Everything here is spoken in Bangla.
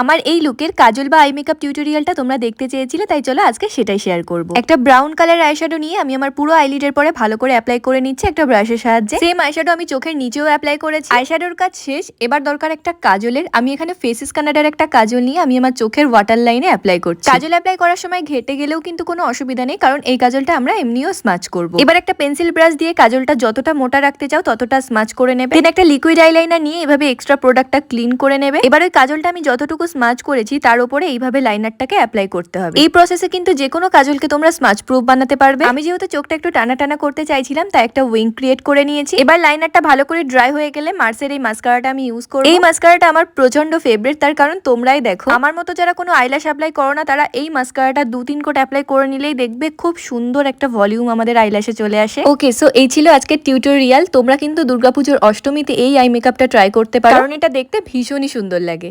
আমার এই লুকের কাজল বা আই মেকআপ টিউটোরিয়ালটা তোমরা দেখতে চেয়েছিলে, তাই চলো আজকে সেটাই শেয়ার করব। একটা ব্রাউন কালার আইশ্যাডো নিয়ে আমি আমার পুরো আইলিডের পরে ভালো করে অ্যাপ্লাই করে নিচ্ছি একটা ব্রাশের সাহায্যে। সেম আইশ্যাডো আমি চোখের নিচেও অ্যাপ্লাই করেছি। আইশ্যাডোর কাজ শেষ, এবার দরকার একটা কাজলের। আমি এখানে ফেসিস কানাডার একটা কাজল নিয়ে আমি আমার চোখের ওয়াটার লাইনে অ্যাপ্লাই করছি। কাজল অ্যাপ্লাই করার সময় ঘেটে গেলেও কিন্তু কোনো অসুবিধা নেই, কারণ এই কাজলটা আমরা এমনিও স্মাচ করব। এবার একটা পেন্সিল ব্রাশ দিয়ে কাজলটা যতটা মোটা রাখতে চাও ততটা স্মাচ করে নেবে। একটা লিকুইড আইলাইনার নিয়ে এভাবে এক্সট্রা প্রোডাক্টটা ক্লিন করে নেবে। এবার ওই কাজলটা আমি যতটুকু স্মাচ করেছি, তার উপরে এইভাবে লাইনারটাকে অ্যাপ্লাই করতে হবে। এই প্রসেসে কিন্তু যে কোনো কাজলকে তোমরা স্মাচ প্রুফ বানাতে পারবে। আমি যেহেতু চোখটা একটু টানা টানা করতে চাইছিলাম, তাই একটা উইং ক্রিয়েট করে নিয়েছি। এবার লাইনারটা ভালো করে ড্রাই হয়ে গেলে মার্সের এই মাস্কারাটা আমি ইউজ করব। এই মাস্কারাটা আমার প্রচণ্ড ফেভারিট তার কারণ তোমরাই দেখো, আমার মতো যারা কোনো আইল্যাশ অ্যাপ্লাই করো না, তারা এই মাস্কারাটা দু তিন কোট অ্যাপ্লাই করে নিলেই দেখবে খুব সুন্দর একটা ভলিউম আমাদের আইল্যাশে চলে আসে। ওকে সো এই ছিল আজকের টিউটোরিয়াল তোমরা কিন্তু দুর্গাপুজোর অষ্টমীতে এই আই মেকআপটা ট্রাই করতে পারো। কারণ এটা দেখতে ভীষণই সুন্দর লাগে।